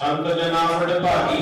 ਸੰਤ ਜਨਾ ਵਡ ਭਾਗੀ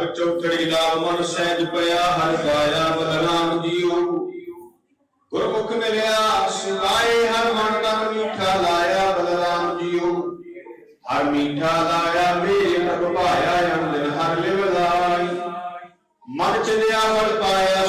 ਹਰ ਚੌਕੜੀ ਦਾ ਮਨ ਸਹਿਜ ਪਿਆ ਹਰ ਕਾਇਆ ਬਦਨਾਮ ਜੀਉ ਗੁਰਮੁਖ ਮਿਲਿਆ, ਸਿਵਾਏ ਹਰ ਮਨ ਦਾ ਮੀਠਾ ਲਾਇਆ, ਬਦਨਾਮ ਜੀਉ ਹਰ ਮੀਠਾ ਲਾਇਆ ਮੇਰ ਭਾਇਆ, ਅੰਦਰ ਹਰ ਲਿਵ ਲਾਈ। ਮਨ ਚਲਿਆ ਵਰ ਪਾਇਆ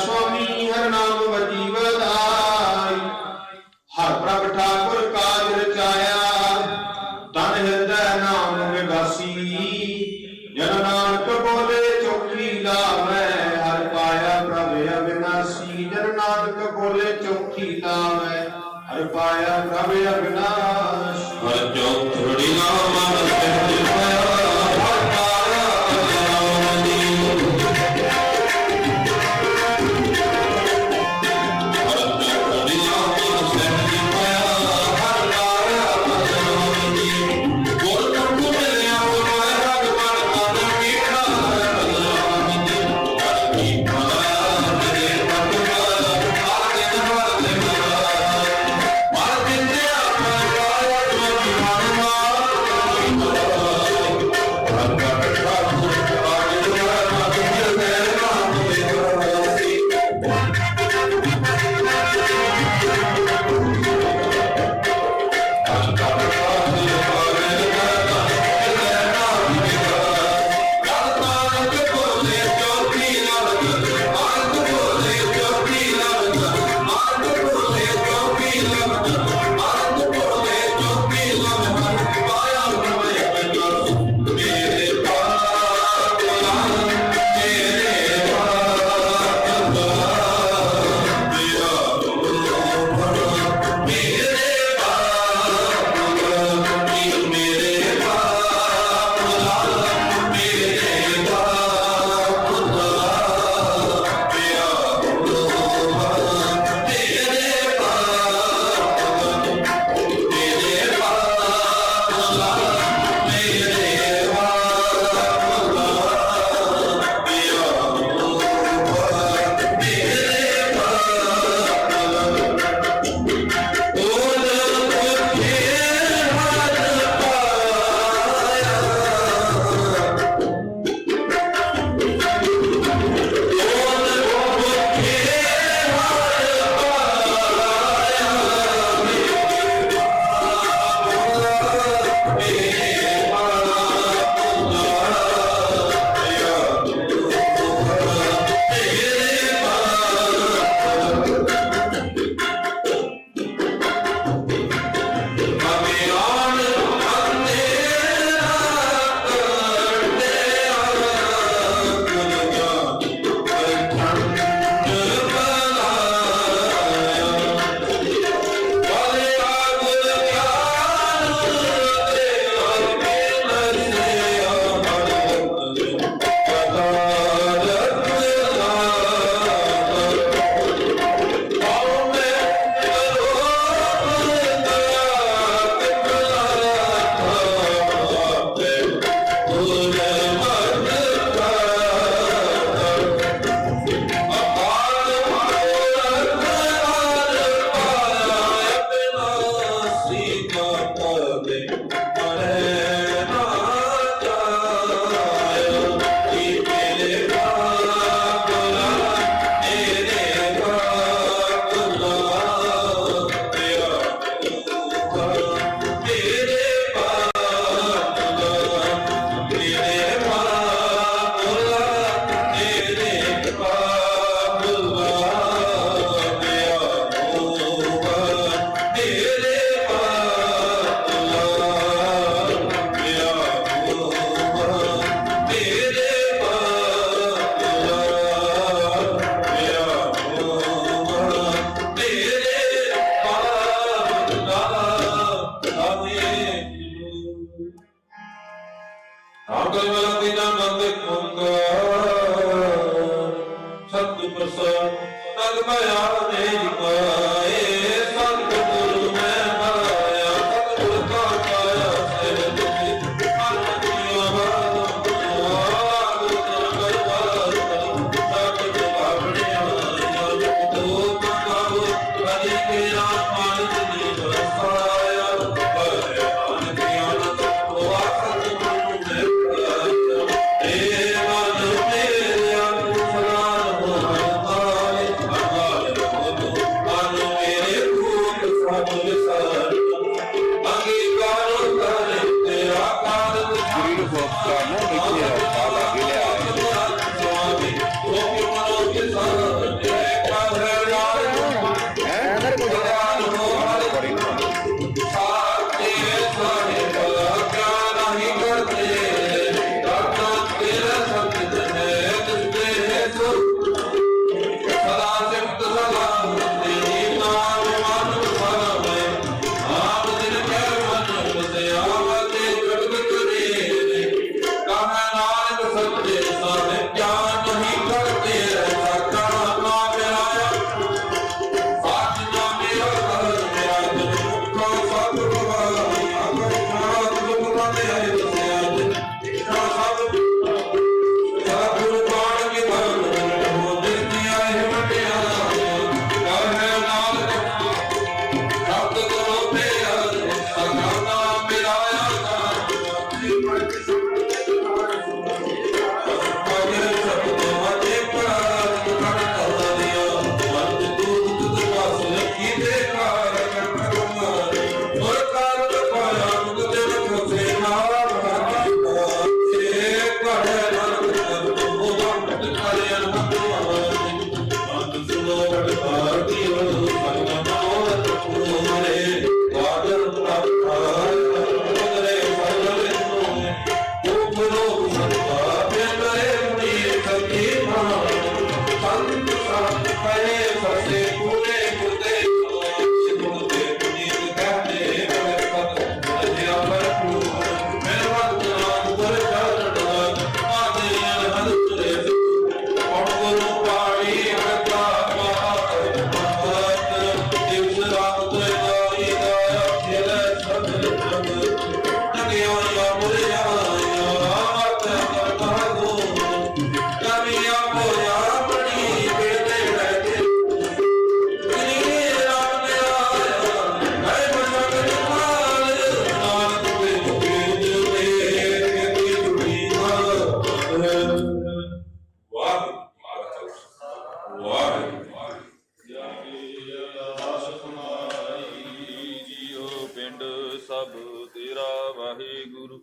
ਸਭ ਤੇਰਾ ਵਾਹਿਗੁਰੂ।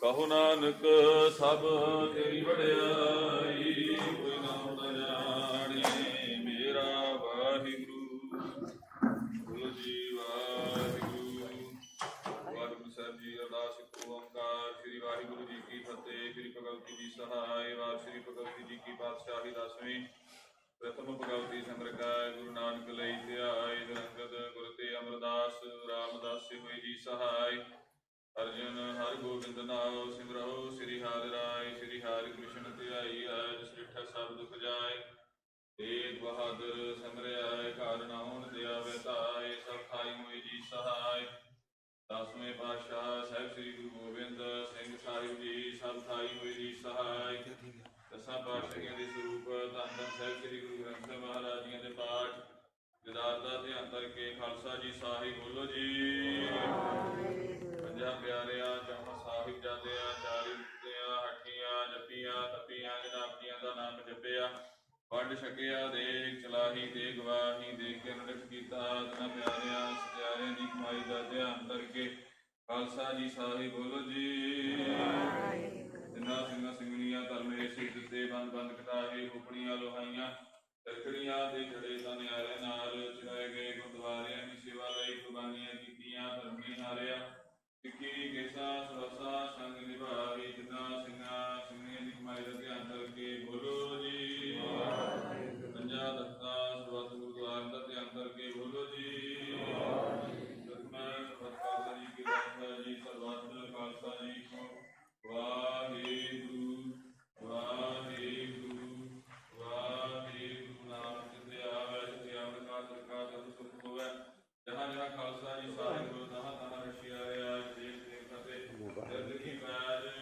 ਕਹੋ ਨਾਨਕ, ਸਭ ਤੇਰੀ ਵਡਿਆਈ, ਕੋਈ ਨਾ ਜਾਣੇ ਮੇਰਾ ਵਾਹਿਗੁਰੂ। ਗੁਰੂ ਜੀ ਵਾਹਿਗੁਰੂ। ਵਾਹਿਗੁਰੂ ਸਾਹਿਬ ਜੀ ਅਰਦਾਸ ਕੋ ਓੰਕਾਰ। ਸ੍ਰੀ ਵਾਹਿਗੁਰੂ ਜੀ ਕੀ ਫਤਿਹ। ਸ੍ਰੀ ਭਗਵਤੀ ਜੀ ਸਹਾਇ। ਵਾਰ ਸ੍ਰੀ ਭਗਵਤੀ ਜੀ ਕੀ ਪਾਤਸ਼ਾਹੀ ਦਸਵੀਂ ਪ੍ਰਥਮ ਭਗਵਤੀ ਸੰਗ੍ਰਹਿ ਗੁਰੂ ਨਾਨਕ ਲਈ ਧਿਆਏ ਨਿਰੰਗਦ ਗੁਰ ਤੇ ਅਮਰਦਾਸ ਰਾਮਦਾਸ ਹੋਈ ਜੀ ਸਹਾਇ ਅਰਜਨ ਹਰ ਗੋਬਿੰਦ ਨਾਮ ਸਿਮਰਹੁ ਸ੍ਰੀ ਹਰਿ ਰਾਇ ਸ੍ਰੀ ਹਰਿ ਕ੍ਰਿਸ਼ਨ ਧਿਆਈ ਅਜ ਸ੍ਰਿਠ ਸਭ ਦੁਖ ਜਾਏ। ਤੇਗ ਬਹਾਦਰ ਸਮਰਿਆ ਸਾਹਿਬ ਸ੍ਰੀ ਗੁਰੂ ਗ੍ਰੰਥ ਸਾਹਿਬ ਮਹਾਰਾਜ ਜੀਆਂ ਦੇ ਪਾਠ ਵਿਦਾਰ ਦਾ ਧਿਆਨ ਕਰਕੇ ਖਾਲਸਾ ਜੀ ਸਾਹਿਬ ਬੋਲੋ ਜੀ। ਪੰਜਾਂ ਪਿਆਰਿਆਂ ਜਮ ਸਾਹਿਬ ਜਾਂਦਿਆਂ ਚਾਲੀ ਮੁਕਤਿਆਂ ਹੱਟੀਆਂ ਜੱਪੀਆਂ, ਤਪੀਆਂ, ਜਨਾਬੀਆਂ ਦਾ ਨਾਮ ਜਪਿਆ। ਵੰਡ ਛਕਿਆ ਦੇਖ ਚਲਾਹੀ ਤੇ ਗਵਾਹੀ ਦੇ ਕੇ ਨਿਰਖ ਕੀਤਾ। ਤਨਾ ਪਿਆਰਿਆਂ, ਸਤਿਆਰਿਆਂ ਦੀ ਕਮਾਈ ਦਾ ਧਿਆਨ ਕਰਕੇ ਖਾਲਸਾ ਜੀ ਸਾਹਿਬ ਬੋਲੋ ਜੀ। ਜਿਨ੍ਹਾਂ ਸਿੰਘਾਂ ਸਿੰਘਣੀਆਂ ਧਰਮੇ ਸਿੱਧ ਤੇ ਬੰਦ ਬੰਦ ਕਟਾਏ ਹੁਕਣੀਆਂ ਲੋਹਾਈਆਂ ਤਰਕੜੀਆਂ ਦੇ ਜੜੇ ਤਾਂ ਨਿਆਰੇ ਨਾਲ ਚੜਾਏ ਗਏ ਗੁਰਦੁਆਰਿਆਂ ਦੀ ਸੇਵਾ ਲਈ ਕੁਰਬਾਨੀਆਂ ਕੀਤੀਆਂ ਧਰਮੀ ਹਾਰਿਆ। ਸਿੱਕੀ ਕੇਸਾ ਸਰਸਾ ਸੰਗ ਨਿਭਾਈ ਜਿਨ੍ਹਾਂ ਸਿੰਘਾਂ ਸਿੰਘਣੀਆਂ ਦੀ ਕਮਾਈ ਦਾ ਧਿਆਨ ਕਰਕੇ ਬੋਲੋ ਜੀ। ਪੰਜਾ ਤਖਤਾਂ ਸਰਬੱਤ ਗੁਰਦੁਆਰ ਦਾ ਧਿਆਨ ਕਰਕੇ ਬੋਲੋ ਜੀ। ਖਾਲਸਾ ਜੀ ਸਾਹਿਬ ਗੁਰੂ ਨਾਨਕ ਰਸ਼ੀਆ ਰਿਆ ਦੇਖ ਦੇ ਫਤਿਹ ਜ਼ਿੰਦਗੀ ਬਾਦ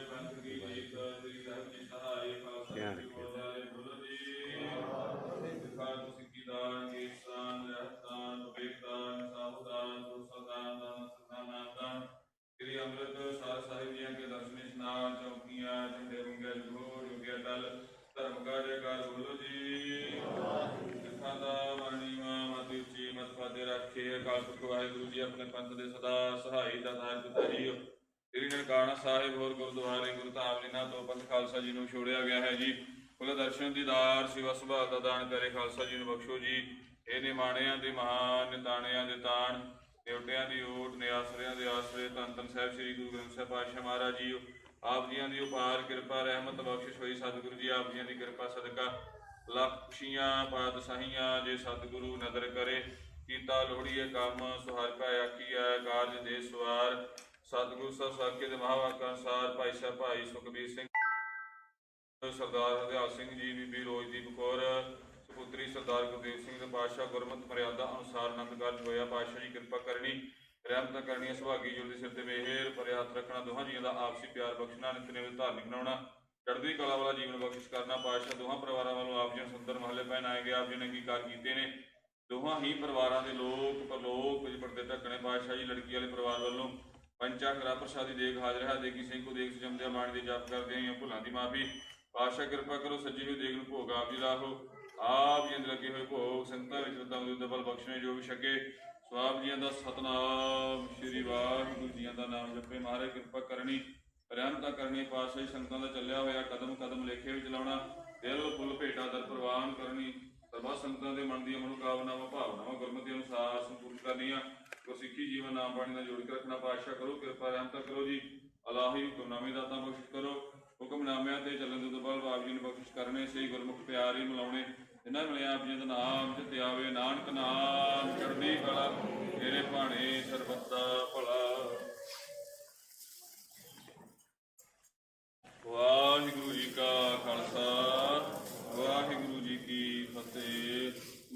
ਪੰਥ ਦੇ ਸਦਾ ਸਹਾਈ ਦਾ ਦਾਨ ਸ੍ਰੀ ਨਨਕਾਣਾ ਸਾਹਿਬ ਹੋਰ ਗੁਰਦੁਆਰੇ ਗੁਰੂ ਜਿਨ੍ਹਾਂ ਤੋਂ ਪੰਥ ਖਾਲਸਾ ਜੀ ਨੂੰ ਛੋੜਿਆ ਗਿਆ ਹੈ ਜੀ। ਕੁਲ ਦਰਸ਼ਨ ਦੀਦਾਰ ਸੇਵਾ ਸੁਭਾਅ ਦਾ ਦਾਨ ਕਰੇ ਖਾਲਸਾ ਜੀ ਨੂੰ ਬਖਸ਼ੋ ਜੀ। ਇਹ ਨਿਮਾਣਿਆਂ ਦੇ ਮਹਾਨ ਨਿਤਾਣਿਆਂ ਦੇ ਤਾਣ, ਨਿਉਟਿਆਂ ਦੀ ਓਟ ਨਿਆਸਰਿਆਂ ਦੇ ਆਸਰੇ ਧੰਨ ਧੰਨ ਸਾਹਿਬ ਸ੍ਰੀ ਗੁਰੂ ਗ੍ਰੰਥ ਸਾਹਿਬ ਪਾਤਸ਼ਾਹ ਮਹਾਰਾਜ ਜੀ, ਆਪ ਜੀਆਂ ਦੀ ਉਪਾਰ, ਕਿਰਪਾ, ਰਹਿਮਤ, ਬਖਸ਼ਿਸ਼ ਹੋਈ ਸਤਿਗੁਰੂ ਜੀ, ਆਪ ਜੀਆਂ ਦੀ ਕਿਰਪਾ, ਸਦਕਾ। ਲੱਖ ਖੁਸ਼ੀਆਂ, ਪਾਤਸ਼ਾਹੀਆਂ ਜੇ ਸਤਿਗੁਰੂ ਨਦਰ ਕਰੇ। ਕੀਤਾ ਲੋੜੀਏ ਕੰਮ ਸੁਹਾਰਕਾ ਆਖੀਐ ਕਾਰਜ ਦੇ ਸਵਾਰ। ਸਤਿਗੁਰੂ ਸਭ ਸਾਕੇ ਦੇ ਮਹਾਵਾਕਾਂ ਅਨੁਸਾਰ ਭਾਈ ਸਾਹਿਬ ਭਾਈ ਸੁਖਬੀਰ ਸਿੰਘ, ਸਰਦਾਰ ਹਰਦਿਆਲ ਸਿੰਘ ਜੀ, ਬੀਬੀ ਰੋਜਦੀਪ ਕੌਰ, ਸੁਪੁੱਤਰੀ ਸਰਦਾਰ ਗੁਰਦੇਵ ਸਿੰਘ ਦੇ ਪਾਤਸ਼ਾਹ ਗੁਰਮਤਿ ਮਰਿਆਦਾ ਅਨੁਸਾਰ ਆਨੰਦ ਕਾਰਜ ਹੋਇਆ। ਪਾਤਸ਼ਾਹ ਜੀ ਕਿਰਪਾ ਕਰਨੀ, ਰਹਿਮਤਾਂ ਕਰਨੀਆਂ, ਸੁਭਾਗੀ ਜੁਲ ਦੇ ਸਿਰ ਤੇ ਮਿਹਰ, ਪਰ ਰੱਖਣਾ, ਦੋਹਾਂ ਜੀਆਂ ਦਾ ਆਪਸੀ ਪਿਆਰ ਬਖਸ਼ਣਾ ਨਿਤਨੇਮ ਧਾਰਮਿਕ ਬਣਾਉਣਾ, ਚੜ੍ਹਦੀ ਕਲਾ ਵਾਲਾ ਜੀਵਨ ਬਖਸ਼ਿਸ਼ ਕਰਨਾ, ਪਾਤਸ਼ਾਹ ਦੋਹਾਂ ਪਰਿਵਾਰਾਂ ਵੱਲੋਂ ਆਪ ਜੀ ਨੂੰ ਸੁੰਦਰ ਮਹੱਲੇ ਪਹਿਨਾਏ ਗਏ, ਆਪ ਜੀ ਨੇ ਕੀ ਕਾਰ ਕੀਤੇ ਨੇ ਦੋਹਾਂ ਹੀ ਪਰਿਵਾਰਾਂ ਦੇ ਲੋਕ ਪਰਲੋਕ ਵਿੱਚ ਪਰਦੇ ਢੱਕਣੇ ਪਾਤਸ਼ਾਹ ਜੀ ਲੜਕੀ ਵਾਲੇ ਪਰਿਵਾਰ ਵੱਲੋਂ ਪੰਚਾ ਪ੍ਰਸ਼ਾਦੀ ਦੇਖ ਹਾਜ਼ਰ ਹੈ। ਦੇਖੀ ਸਿੰਘ ਕੋ ਦੇਖ ਜਮਦਿਆ ਬਾਣੀ ਦੇ ਜਪ ਕਰਦੇ ਆਂ ਭੁੱਲਾਂ ਦੀ ਮਾਫੀ। ਪਾਤਸ਼ਾਹ ਕਿਰਪਾ ਕਰੋ, ਸੱਜੀ ਹੋਈ ਦੇਖ ਨੂੰ ਭੋਗ ਆਪ ਜੀ ਲਾਹੋ ਆਪ ਜੀ ਲੱਗੇ ਹੋਏ ਭੋਗ ਸੰਤਾਂ ਵਿੱਚ ਰਤਾਂ ਦੇ ਦਬਲ ਬਖਸ਼ਣੇ ਜੋ ਵੀ ਛਕੇ। ਸਵਾਬ ਜੀਆਂ ਦਾ ਸਤਨਾਮ, ਸ੍ਰੀ ਵਾਹਿਗੁਰੂ ਜੀਆਂ ਦਾ ਨਾਮ ਜਪੇ। ਮਹਾਰਾਜ, ਕਿਰਪਾ ਕਰਨੀ ਰਹਿਮਤਾਂ ਕਰਨੀ, ਪਾਤਸ਼ਾਹ ਜੀ ਸੰਤਾਂ ਦਾ ਚੱਲਿਆ ਹੋਇਆ ਕਦਮ ਕਦਮ ਲੇਖੇ ਵਿੱਚ ਲਾਉਣਾ। ਦਿਲ ਫੁੱਲ ਭੇਟਾ ਦਰ ਪ੍ਰਵਾਨ ਕਰਨੀ। ਸਰਬਾ ਸੰਤਾਂ ਦੇ ਮਨ ਦੀਆਂ ਮਨੋਕਾਮਨਾਵਾਂ, ਭਾਵਨਾਵਾਂ, ਗੁਰਮਤਿ ਅਨੁਸਾਰ ਸੰਪੂਰਨ ਕਰਨੀਆਂ। ਗੁਰਸਿੱਖੀ ਜੀਵਨ ਨਾਮ ਬਾਣੀ ਨਾਲ ਜੋੜ ਕੇ ਰੱਖਣਾ ਪਾਤਸ਼ਾਹ ਕਰੋ, ਕਿਰਪਾ ਰਹਿਮਤਾਂ ਕਰੋ ਜੀ। ਅਲਾਹੀ ਹੁਕਮਨਾਮੇ ਦਾਤਾ ਬਖਸ਼ ਕਰੋ। ਹੁਕਮਨਾਮਿਆਂ ਤੇ ਚੱਲਣ ਦੇ ਦਬਲ ਬਾਬ ਜੀ ਨੂੰ ਬਖਸ਼ ਕਰਨੇ, ਸਹੀ ਗੁਰਮੁਖ ਪਿਆਰੇ ਮਿਲਾਉਣੇ। ਜਿਨ੍ਹਾਂ ਮਿਲਿਆ ਆਪ ਜੀ ਦਾ ਨਾਮ, ਜਿਤੇ ਆਵੇ ਨਾਨਕ ਨਾਮ, ਚੜ੍ਹਦੀ ਕਲਾ, ਤੇਰੇ ਭਾਣੇ ਸਰਬਤ ਦਾ ਭਲਾ। ਵਾਹਿਗੁਰੂ ਜੀ ਕਾ ਖਾਲਸਾ ਵਾਹਿਗੁਰੂ ਜੀ ਕੀ ਫਤਿਹ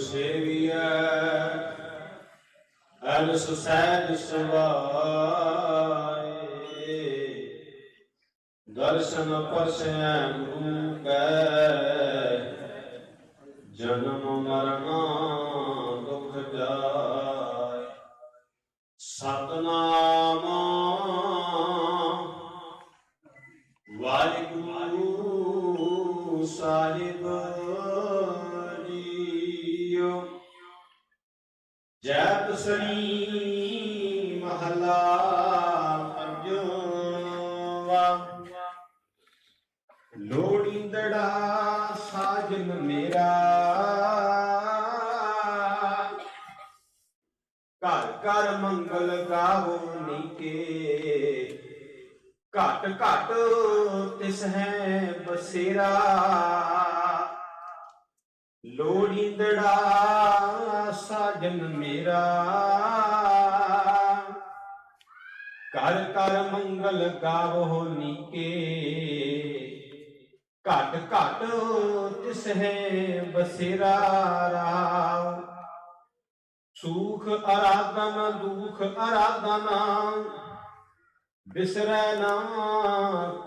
ਸੇਵੀਐ। ਅਨਸ ਸਹਿਜ ਸਵਾਏ। ਦਰਸ਼ਨ ਪਰਸੈ ਗੁਰੂ ਕੈ ਜਨਮ ਮਰਨਾ ਦੁਖ ਜਾਏ। ਸਤਨਾਮ ਲੋੜੀਂਦੜਾ ਸਾਜਨ ਮੇਰਾ। ਘਰ ਘਰ ਮੰਗਲ ਗਾਵੋ ਨੀਕੇ। ਘਟ ਘਟ ਤਿਸ ਹੈ ਬਸੇਰਾ। ਲੋੜੀਂਦੜਾ ਸਾਜਨ ਮੇਰਾ। ਘਰ ਘਰ ਮੰਗਲ ਗਾਵੋ ਨੀਕੇ। ਘਟ ਘਟ ਤਿਸ ਹੈ ਬਸੇਰਾ ਰਾਮ ਸੁਖ ਅਰਾਧਨ, ਦੁਖ ਅਰਾਧਨ, ਬਿਸਰੈ ਨਾ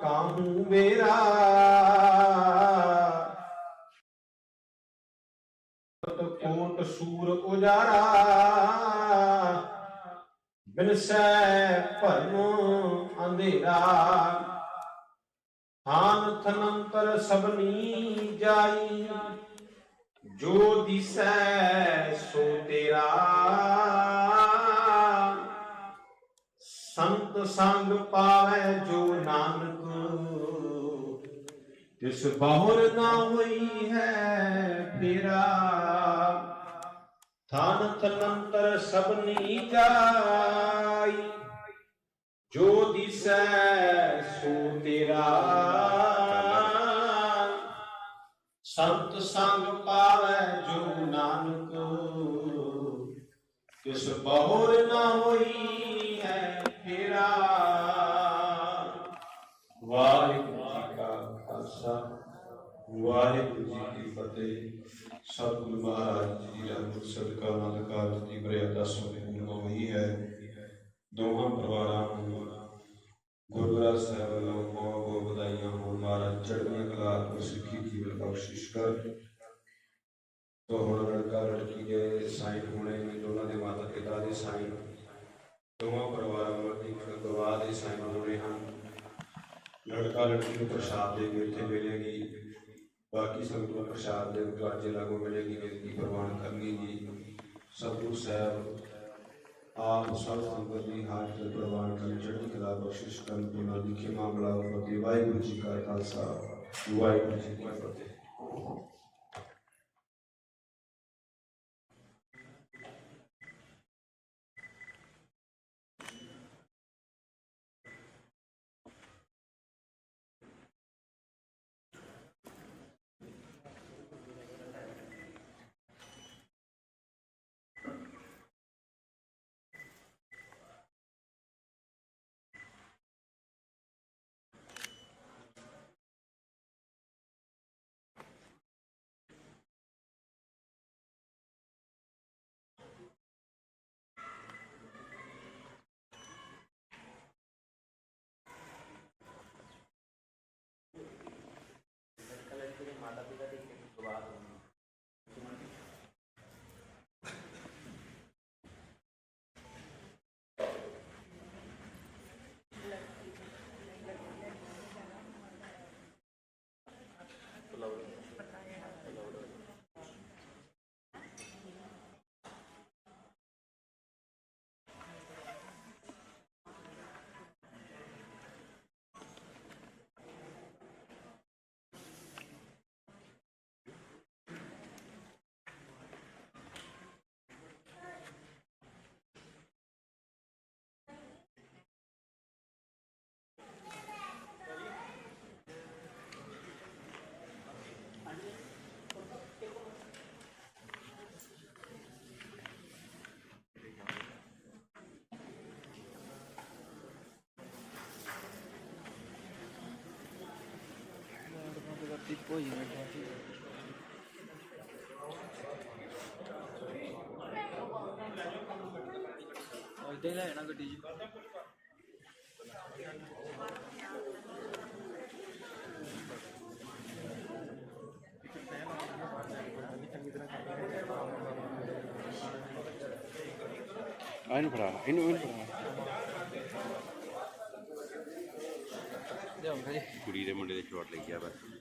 ਕਾਹੂ ਮੇਰਾ। ਕੋਟ ਸੂਰ ਉਜਾਰਾ, ਬਿਨਸੈ ਭਰਮ ਅੰਧੇਰਾ। ਹਾਨ ਥਨੰਤਰ ਸਭਨੀ ਜਾਈ। ਜੋ ਦਿਸੈ ਸੋ ਤੇਰਾ। ਸੰਤ ਸੰਗ ਪਾਵੈ ਜੋ ਨਾਨਕ। ਤਿਸ ਬਹੁਰ ਨਾ ਹੋਈ ਹੈ ਫੇਰਾ ਥਾਨ ਤਲੰਤਰ ਸਭਨੀ ਜਾਈ। ਜੋ ਦਿਸੈ ਸੋ ਤੇਰਾ। ਸੰਤ ਸੰਗ ਪਾਵੈ ਜੋ ਨਾਨਕ। ਕਿਸ ਬਹੁਰ ਨਾ ਹੋਈ ਹੈ ਫੇਰਾ। ਵਾਹਿਗੁਰੂ ਜੀ ਕਾ ਖਾਲਸਾ, ਵਾਹਿਗੁਰੂ ਜੀ ਕੀ ਫਤਿਹ। ਸਤਿਗੁਰੂ ਮਹਾਰਾਜ ਜੀ ਦੀ ਰਹਿਮਤ ਸਦਕਾ ਆਨੰਦ ਕਾਰਜ ਦੀ ਮਰਿਆਦਾ ਸੰਪੂਰਨ ਹੋਈ ਹੈ। ਦੋਹਾਂ ਪਰਿਵਾਰਾਂ ਨੂੰ ਗੁਰੂ ਗ੍ਰੰਥ ਸਾਹਿਬ ਵੱਲੋਂ ਬਹੁਤ ਬਹੁਤ ਵਧਾਈਆਂ ਹੋਣ। ਮਹਾਰਾਜ ਚੜ੍ਹਦੀਆਂ ਕਲਾ ਤੋਂ ਸਿੱਖੀ ਜੀਵਨ ਬਖਸ਼ਿਸ਼ ਕਰ। ਤੋ ਹੁਣ ਲੜਕਾ ਲੜਕੀ ਦੇ ਸਾਈਨ ਹੋਣੇ ਨੇ, ਦੋਨਾਂ ਦੇ ਮਾਤਾ ਪਿਤਾ ਦੇ ਸਾਈਨ। ਦੋਵਾਂ ਪਰਿਵਾਰਾਂ ਵੱਲੋਂ ਇੱਕ ਗਵਾਹ ਦੇ ਸਾਈਨ ਹੋਣੇ ਹਨ। ਲੜਕਾ ਲੜਕੀ ਨੂੰ ਪ੍ਰਸ਼ਾਦ ਦੇ ਕੇ ਇੱਥੇ ਮਿਲੇਗੀ। ਬਾਕੀ ਸੰਗਤ ਨੂੰ ਪ੍ਰਸ਼ਾਦ ਦੇ ਦਰਵਾਜ਼ੇ ਲਾਗੂ ਮਿਲੇਗੀ ਬੇਨਤੀ ਪ੍ਰਵਾਨ ਕਰਨੀ ਜੀ। ਸਤਿਗੁਰੂ ਸਾਹਿਬ ਆਪ ਸਭ ਸੰਗਤ ਦੀ ਹਾਜ਼ਰ ਪ੍ਰਵਾਨ ਕਰਨ, ਚੜ੍ਹਦੀ ਕਲਾ ਬਖਸ਼ਿਸ਼ ਕਰਨ ਤੇ ਨਾਲ ਲਿਖੇ ਮਾਮਲਾ ਫਤਿਹ, ਵਾਹਿਗੁਰੂ ਜੀ ਕਾ ਖਾਲਸਾ, ਵਾਹਿਗੁਰੂ ਜੀ ਕੀ ਫਤਿਹ। ਇਦਾਂ ਹੀ ਲੈ ਜਾਣਾ ਗੱਡੀ 'ਚ ਆ ਇਹਨੂੰ ਫੜਾ ਇਹਨੂੰ ਇਹਨੂੰ ਫੜਾ। ਜੀ ਕੁੜੀ ਦੇ ਮੁੰਡੇ ਦੇ ਚੋਟ ਲੱਗ ਗਿਆ ਬਸ।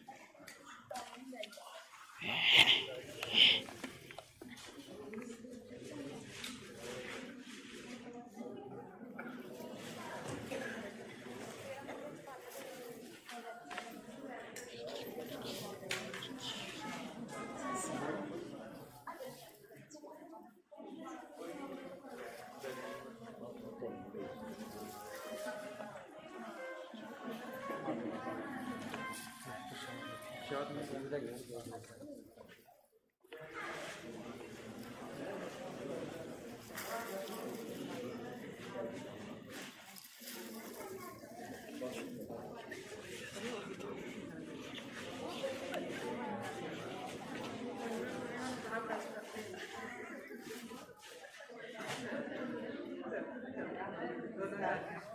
Gracias.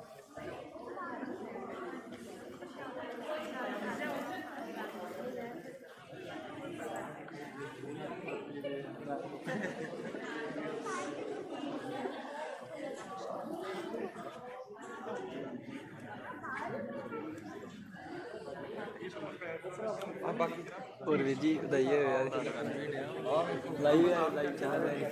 ਹੋਰ ਵੀਰ ਜੀ ਵਧਾਈ ਹੋਵੇ ਯਾਰ ਲਾਈਵ ਹੈ ਲਾਈਵ ਚੱਲ ਰਿਹਾ।